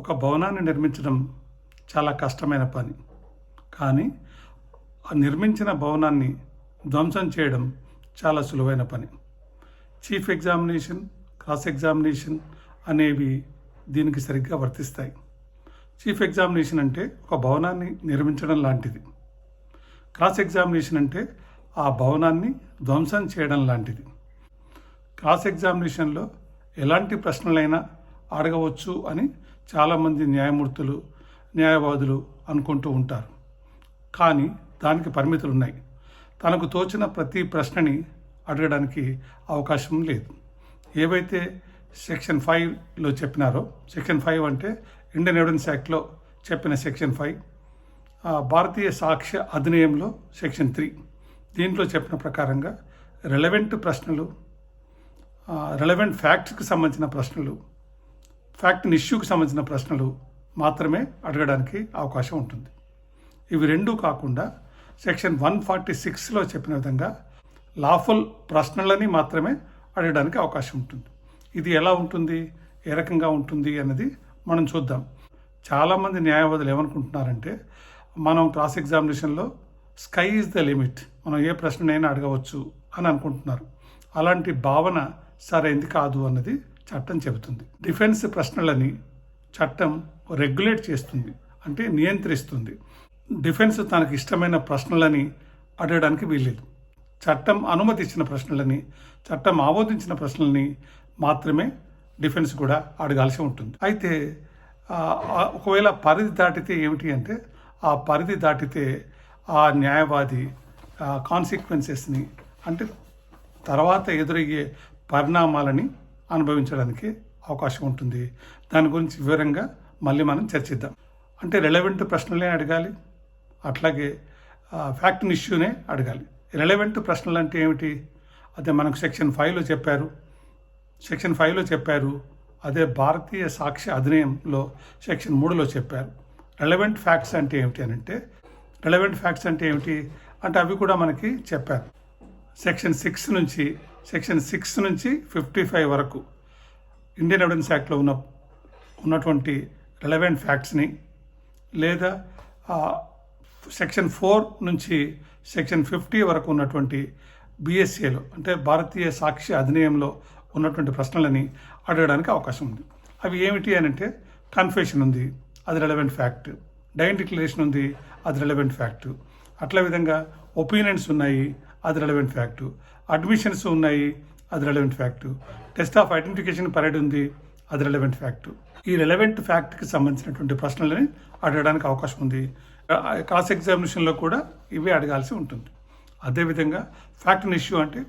ఒక భవనాన్ని నిర్మించడం చాలా కష్టమైన పని. కానీ ఆ నిర్మించిన భవనాన్ని ధ్వంసం చేయడం చాలా సులువైన పని. చీఫ్ ఎగ్జామినేషన్ క్రాస్ ఎగ్జామినేషన్ అనేవి దీనికి సరిగ్గా వర్తిస్తాయి. చీఫ్ ఎగ్జామినేషన్ అంటే ఒక భవనాన్ని నిర్మించడం లాంటిది. క్రాస్ ఎగ్జామినేషన్ అంటే ఆ భవనాన్ని ధ్వంసం చేయడం లాంటిది. క్రాస్ ఎగ్జామినేషన్లో ఎలాంటి ప్రశ్నలైనా అడగవచ్చు అని చాలామంది న్యాయమూర్తులు న్యాయవాదులు అనుకుంటూ ఉంటారు. కానీ దానికి పరిమితులు ఉన్నాయి తనకు తోచిన ప్రతి ప్రశ్నని అడగడానికి అవకాశం లేదు. ఏవైతే సెక్షన్ ఫైవ్లో చెప్పినారో సెక్షన్ ఫైవ్ అంటే ఇండియన్ ఎవిడెన్స్ యాక్ట్లో చెప్పిన సెక్షన్ ఫైవ్ భారతీయ సాక్ష్య అధినియంలో సెక్షన్ త్రీ. దీంట్లో చెప్పిన ప్రకారంగా రెలవెంట్ ప్రశ్నలు రెలవెంట్ ఫ్యాక్ట్స్కి సంబంధించిన ప్రశ్నలు ఫ్యాక్ట్ ఇష్యూకి సంబంధించిన ప్రశ్నలు మాత్రమే అడగడానికి అవకాశం ఉంటుంది. ఇవి రెండూ కాకుండా సెక్షన్ వన్ ఫార్టీ సిక్స్లో చెప్పిన విధంగా లాఫుల్ ప్రశ్నలని మాత్రమే అడగడానికి అవకాశం ఉంటుంది. ఇది ఎలా ఉంటుంది? ఏ రకంగా ఉంటుంది అన్నది మనం చూద్దాం. చాలామంది న్యాయవాదులు ఏమనుకుంటున్నారంటే మనం క్లాస్ ఎగ్జామినేషన్లో స్కై ఈజ్ ద లిమిట్ మనం ఏ ప్రశ్ననైనా అడగవచ్చు అని అనుకుంటున్నారు. అలాంటి భావన సరైంది కాదు అన్నది చట్టం చెబుతుంది. డిఫెన్స్ ప్రశ్నలని చట్టం రెగ్యులేట్ చేస్తుంది అంటే నియంత్రిస్తుంది. డిఫెన్స్ తనకు ఇష్టమైన ప్రశ్నలని అడగడానికి వీల్లేదు. చట్టం అనుమతి ఇచ్చిన ప్రశ్నలని చట్టం ఆమోదించిన ప్రశ్నలని మాత్రమే డిఫెన్స్ కూడా అడగాల్సి ఉంటుంది. అయితే ఒకవేళ పరిధి దాటితే ఏమిటి అంటే ఆ పరిధి దాటితే ఆ న్యాయవాది కాన్సిక్వెన్సెస్ని అంటే తర్వాత ఎదురయ్యే పరిణామాలని అనుభవించడానికి అవకాశం ఉంటుంది. దాని గురించి వివరంగా మళ్ళీ మనం చర్చిద్దాం. అంటే రెలవెంట్ ప్రశ్నలే అడగాలి. అట్లాగే ఫ్యాక్ట్ ఇష్యూనే అడగాలి. రెలవెంట్ ప్రశ్నలు అంటే ఏమిటి? అదే మనకు సెక్షన్ ఫైవ్లో చెప్పారు. సెక్షన్ ఫైవ్లో చెప్పారు. అదే భారతీయ సాక్ష్య అధినయంలో సెక్షన్ మూడులో చెప్పారు. రెలవెంట్ ఫ్యాక్ట్స్ అంటే ఏమిటి అని అంటే రెలవెంట్ ఫ్యాక్ట్స్ అంటే ఏమిటి? అంటే అవి కూడా మనకి చెప్పారు. సెక్షన్ సిక్స్ నుంచి సెక్షన్ సిక్స్ నుంచి ఫిఫ్టీ ఫైవ్ వరకు ఇండియన్ ఎవిడెన్స్ యాక్ట్లో ఉన్న ఉన్నటువంటి రెలవెంట్ ఫ్యాక్ట్స్ని లేదా సెక్షన్ ఫోర్ నుంచి సెక్షన్ ఫిఫ్టీ వరకు ఉన్నటువంటి బీఎస్సీలో అంటే భారతీయ సాక్ష్య అధినియంలో ఉన్నటువంటి ప్రశ్నలని అడగడానికి అవకాశం ఉంది. అవి ఏమిటి అని అంటే కన్ఫెషన్ ఉంది అది రెలవెంట్ ఫ్యాక్ట్. డైన్ డిక్లరేషన్ ఉంది అది రెలవెంట్ ఫ్యాక్ట్. అట్లా విధంగా ఒపీనియన్స్ ఉన్నాయి అది రెలవెంట్ ఫ్యాక్టు అడ్మిషన్స్ ఉన్నాయి అది relevant fact test of identification parade ఉంది అది రెలవెంట్ ఫ్యాక్టు ఈ రెలవెంట్ ఫ్యాక్ట్కి సంబంధించినటువంటి ప్రశ్నలని అడగడానికి అవకాశం ఉంది. క్రాస్ ఎగ్జామినేషన్లో కూడా ఇవే అడగాల్సి ఉంటుంది. అదేవిధంగా ఫ్యాక్ట్ ఇష్యూ అంటే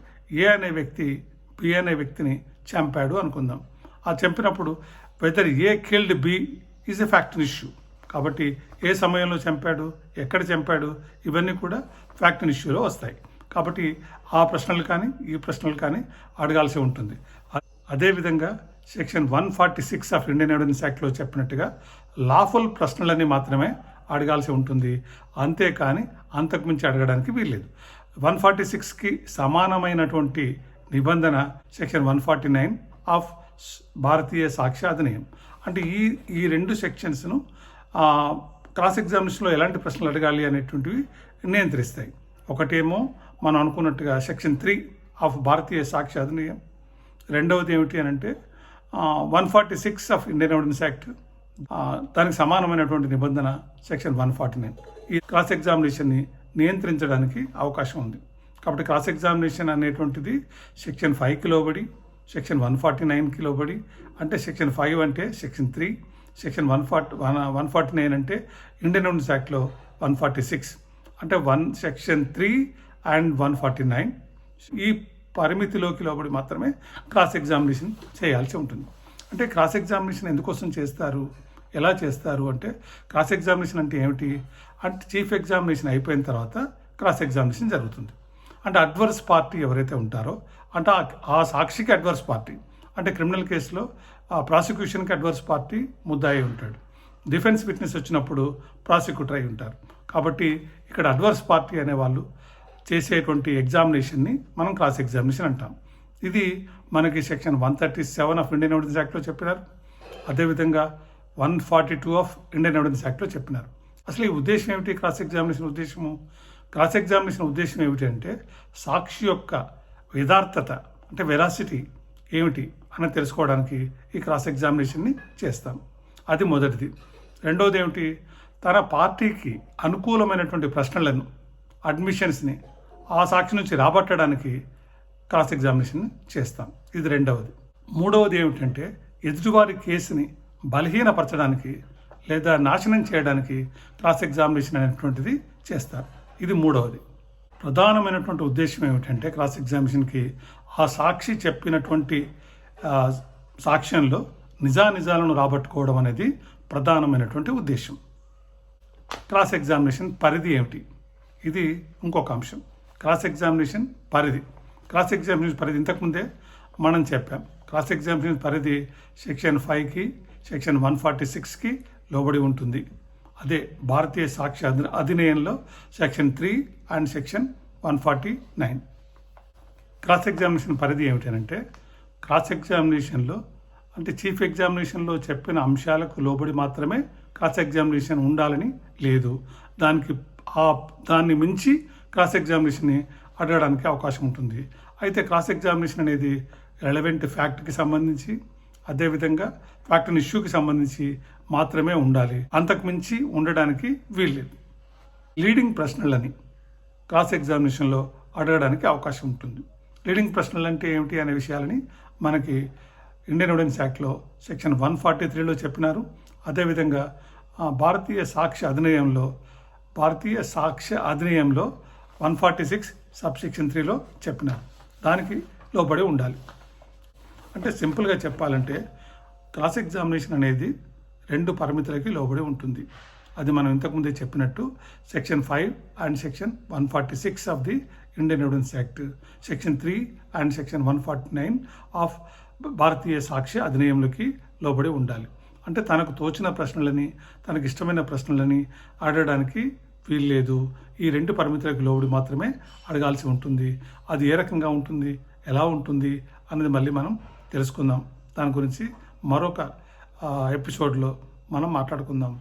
ఏ అనే వ్యక్తి బి అనే వ్యక్తిని చంపాడు అనుకుందాం. ఆ చంపినప్పుడు whether A killed B is a fact issue కాబట్టి ఏ సమయంలో చంపాడు ఎక్కడ చంపాడు ఇవన్నీ కూడా ఫ్యాక్ట్ ఇష్యూలో వస్తాయి. కాబట్టి ఆ ప్రశ్నలు కానీ ఈ ప్రశ్నలు కానీ అడగాల్సి ఉంటుంది. అదేవిధంగా section one forty six of Indian evidence యాక్ట్లో చెప్పినట్టుగా లాఫుల్ ప్రశ్నలని మాత్రమే అడగాల్సి ఉంటుంది. అంతేకాని అంతకుమించి అడగడానికి వీల్లేదు. వన్ ఫార్టీ సిక్స్కి సమానమైనటువంటి నిబంధన section one forty nine of Bharatiya Sakshya Adhiniyam అంటే ఈ ఈ రెండు సెక్షన్స్ను క్రాస్ ఎగ్జామినేషన్లో ఎలాంటి ప్రశ్నలు అడగాలి అనేటువంటివి నియంత్రిస్తాయి. ఒకటేమో మనం అనుకున్నట్టుగా section three of Bharatiya Sakshya Adhiniyam. రెండవది ఏమిటి అని అంటే one forty six of Indian evidence act దానికి సమానమైనటువంటి నిబంధన సెక్షన్ వన్ ఫార్టీ నైన్ ఈ క్రాస్ ఎగ్జామినేషన్ని నియంత్రించడానికి అవకాశం ఉంది. కాబట్టి క్రాస్ ఎగ్జామినేషన్ అనేటువంటిది సెక్షన్ ఫైవ్కి లోబడి సెక్షన్ వన్ ఫార్టీ నైన్కి లోబడి అంటే సెక్షన్ ఫైవ్ అంటే section three section one forty one one forty nine అంటే ఇండియన్ ఎవిడెన్స్ యాక్ట్లో వన్ ఫార్టీ సిక్స్ అంటే one section three and one forty nine ఈ పరిమితిలోకి లోబడి మాత్రమే క్రాస్ ఎగ్జామినేషన్ చేయాల్సి ఉంటుంది. అంటే క్రాస్ ఎగ్జామినేషన్ ఎందుకోసం చేస్తారు? ఎలా చేస్తారు? అంటే క్రాస్ ఎగ్జామినేషన్ అంటే ఏమిటి? అంటే చీఫ్ ఎగ్జామినేషన్ అయిపోయిన తర్వాత క్రాస్ ఎగ్జామినేషన్ జరుగుతుంది. అంటే అడ్వర్స్ పార్టీ ఎవరైతే ఉంటారో అంటే ఆ- సాక్షికి అడ్వర్స్ పార్టీ అంటే క్రిమినల్ కేసులో ఆ ప్రాసిక్యూషన్కి అడ్వర్స్ పార్టీ ముద్దాయి ఉంటాడు. డిఫెన్స్ విట్నెస్ వచ్చినప్పుడు ప్రాసిక్యూటర్ అయి ఉంటారు. కాబట్టి ఇక్కడ అడ్వర్స్ పార్టీ అనేవాళ్ళు చేసేటువంటి ఎగ్జామినేషన్ని మనం క్రాస్ ఎగ్జామినేషన్ అంటాం. ఇది మనకి section one thirty seven of Indian evidence యాక్ట్లో చెప్పినారు. అదేవిధంగా one forty two of Indian evidence యాక్ట్లో చెప్పినారు. అసలు ఈ ఉద్దేశం ఏమిటి క్రాస్ ఎగ్జామినేషన్ ఉద్దేశము? క్రాస్ ఎగ్జామినేషన్ ఉద్దేశం ఏమిటి అంటే సాక్షి యొక్క యథార్థత అంటే వెరాసిటీ ఏమిటి అని తెలుసుకోవడానికి ఈ క్రాస్ ఎగ్జామినేషన్ని చేస్తాం. అది మొదటిది. రెండోది ఏమిటి? తన పార్టీకి అనుకూలమైనటువంటి ప్రశ్నలను అడ్మిషన్స్ని ఆ సాక్షి నుంచి రాబట్టడానికి క్రాస్ ఎగ్జామినేషన్ చేస్తాం. ఇది రెండవది. మూడవది ఏమిటంటే ఎదుటివారి కేసుని బలహీనపరచడానికి లేదా నాశనం చేయడానికి క్రాస్ ఎగ్జామినేషన్ అనేటువంటిది చేస్తారు. ఇది మూడవది. ప్రధానమైనటువంటి ఉద్దేశం ఏమిటంటే క్రాస్ ఎగ్జామినేషన్కి ఆ సాక్షి చెప్పినటువంటి సాక్ష్యంలో నిజానిజాలను రాబట్టుకోవడం అనేది ప్రధానమైనటువంటి ఉద్దేశం. క్రాస్ ఎగ్జామినేషన్ పరిధి ఏమిటి? ఇది ఇంకొక అంశం. క్రాస్ ఎగ్జామినేషన్ పరిధి. క్రాస్ ఎగ్జామినేషన్ పరిధి ఇంతకుముందే మనం చెప్పాం. క్రాస్ ఎగ్జామినేషన్ పరిధి సెక్షన్ ఫైవ్కి సెక్షన్ వన్ ఫార్టీ సిక్స్కి లోబడి ఉంటుంది. అదే భారతీయ సాక్ష్య అధినయంలో section three and section one forty nine cross examination పరిధి ఏమిటంటే క్రాస్ ఎగ్జామినేషన్లో అంటే చీఫ్ ఎగ్జామినేషన్లో చెప్పిన అంశాలకు లోబడి మాత్రమే క్రాస్ ఎగ్జామినేషన్ ఉండాలని లేదు. దానికి ఆ దాన్ని మించి క్రాస్ ఎగ్జామినేషన్ని అడగడానికి అవకాశం ఉంటుంది. అయితే క్రాస్ ఎగ్జామినేషన్ అనేది రెలవెంట్ ఫ్యాక్ట్కి సంబంధించి అదేవిధంగా ఫ్యాక్ట్ ఇష్యూకి సంబంధించి మాత్రమే ఉండాలి. అంతకుమించి ఉండడానికి వీల్లేదు. లీడింగ్ ప్రశ్నలని క్రాస్ ఎగ్జామినేషన్లో అడగడానికి అవకాశం ఉంటుంది. లీడింగ్ ప్రశ్నలు అంటే ఏమిటి అనే విషయాలని మనకి ఇండియన్ ఎవిడెన్స్ యాక్ట్లో సెక్షన్ వన్ ఫార్టీ త్రీలో చెప్పినారు. అదేవిధంగా భారతీయ సాక్ష్య అధినయంలో భారతీయ సాక్ష్య అధినయంలో one forty six sub section త్రీలో చెప్పినారు. దానికి లోబడి ఉండాలి. అంటే సింపుల్గా చెప్పాలంటే క్రాస్ ఎగ్జామినేషన్ అనేది రెండు పరిమితులకి లోబడి ఉంటుంది. అది మనం ఇంతకుముందే చెప్పినట్టు section five and section one forty six of the Indian evidence act section three and section one forty nine of Bharatiya Sakshya అధినియంలోకి లోబడి ఉండాలి. అంటే తనకు తోచిన ప్రశ్నలని తనకి ఇష్టమైన ప్రశ్నలని అడగడానికి వీల్లేదు. ఈ రెండు పరిమితులకు లోబడి మాత్రమే అడగాల్సి ఉంటుంది. అది ఏ రకంగా ఉంటుంది? ఎలా ఉంటుంది? అనేది మళ్ళీ మనం తెలుసుకుందాం. దాని గురించి మరొక ఎపిసోడ్లో మనం మాట్లాడుకుందాం.